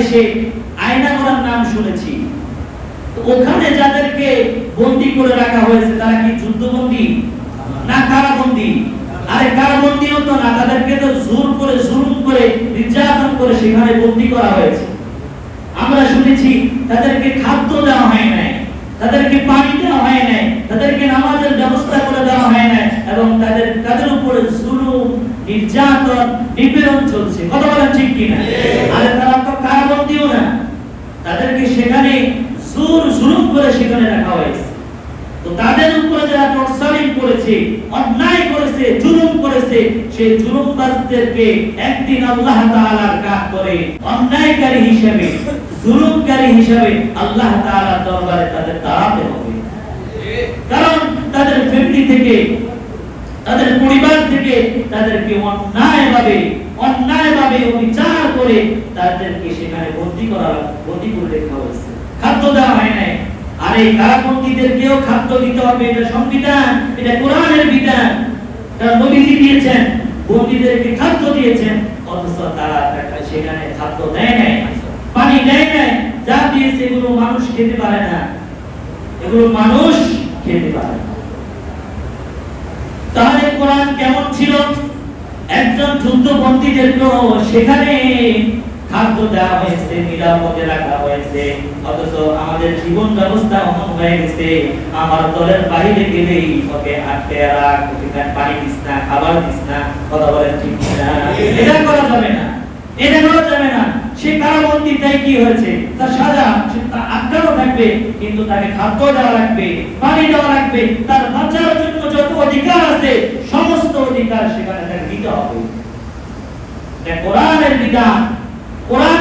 বাংলাদেশে আয়নাগড়ার নাম শুনেছি। ওখানে যাদেরকে বন্দি করে রাখা হয়েছে, তারা কি যুদ্ধবন্দী? না, কারাবন্দী। আরে কারাবন্দী হতো না, তাদেরকে তো জোর করে, জুলুম করে, নির্যাতন করে সেখানে বন্দি করা হয়েছে। আমরা শুনেছি তাদেরকে খাদ্য দেওয়া হয় নাই, তাদেরকে পানি দেওয়া হয় নাই, তাদেরকে নামাজের ব্যবস্থা করে দেওয়া হয় নাই, এবং তাদের তাদের উপরে জুলুম, নির্যাতন, নিপীড়ন চলছে। কথা বলেন ঠিক কিনা? আরে তারা তো কারাবন্দীও না তাদেরকে সেখানে জোর জুলুম করে সেখানে রাখা হয়েছে। তো তাদের উপরে যারা টর্চারিং করেছে, অন্যায় করেছে, জুলুম করেছে, সেই জুলুমবাজদেরকে একদিন আল্লাহ তাআলার কাজ করে অন্যায়কারী হিসেবে, জুলুমকারী হিসেবে আল্লাহ তাআলার দরবারে তাদের দাঁড়াতে হবে। কারণ তাদের ফ্যামিলি থেকে, তাদের পরিবার থেকে তাদেরকে অন্যায়ভাবে অন্যায়ভাবে বিচার করে তাদেরকে সেখানে বন্দী করা, বন্দী করে রাখা হয়েছে। খাদ্য দেওয়া হয় নাই আর এই কারাবন্দীদেরকেও খাদ্য দিতে হবে, এটা সংবিধান, এটা কোরআনের বিধান। তারা নবীজি দিয়েছেন, বন্দীদেরকে খাদ্য দিয়েছেন, অথচ তারা সেখানে খাদ্য দেয় নাই। পানি দেয় নাই, যা দিয়েছে এগুলো মানুষ খেতে পারে না। এগুলো মানুষ খেতে পারে না। তাহলে কোরআন কেমন ছিল? একজন যুদ্ধবন্দীদেরকেও সেখানে খাদ্য হয়েছে, নিরাপদে রাখা হয়েছে, অথচ আমাদের জীবন ব্যবস্থা এমন হয়ে গেছে, আমার দলের বাইরে গেলেই ওকে আটকে রাখ পানি দিস না, খাবার দিস না, কথা বলেন ঠিক না এটা করা যাবে না, এটা করা যাবে না। সে কারাবন্দী তাই কি হয়েছে? তার সাজা, সে তা- আটকানো থাকবে, কিন্তু তাকে খাদ্য দেওয়া লাগবে, পানি দেওয়া লাগবে, তার বাঁচার জন্য যত অধিকার আছে, সমস্ত অধিকার সেখানে তাকে দিতে হবে। কোরআনের বিধান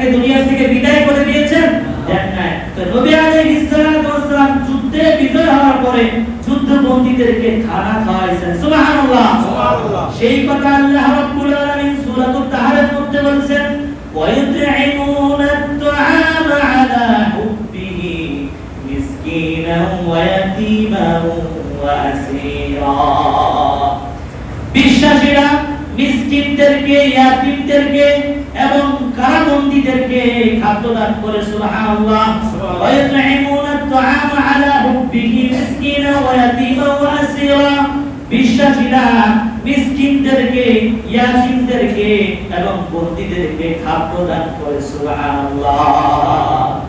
তাদেরকে দুনিয়া থেকে বিদায় করে দিয়েছেন দেন নাই। তো নবী আলাইহিস সালাতু ওয়াস সালাম যুদ্ধে বিজয় হওয়ার পরে যুদ্ধবন্দীদেরকে খানা খাওয়াইছেন সুবহানাল্লাহ সুবহানাল্লাহ। সেই কথা আল্লাহ রাব্বুল আলামিন সূরাতুত তাহারের মধ্যে বলেছেন ويطعمون الطعام على حبه مسكينا ويتيما وأسيرا বিশ্বাসীরা মিসকিনদেরকে ইয়াতীমদেরকে এবং কারাবন্দীদেরকে খাদ্য দান করে সুবহানাল্লাহ। ওয়া ইউতঈমুনা আত-তাআমা আলা হুব্বিহি মিসকিনা ওয়া ইয়াতীমা ওয়া আসীরা। বিশ্বাসীরা মিসকিনদেরকে ইয়াতীমদেরকে এবং বন্দীদেরকে খাদ্য দান করে সুবহানাল্লাহ।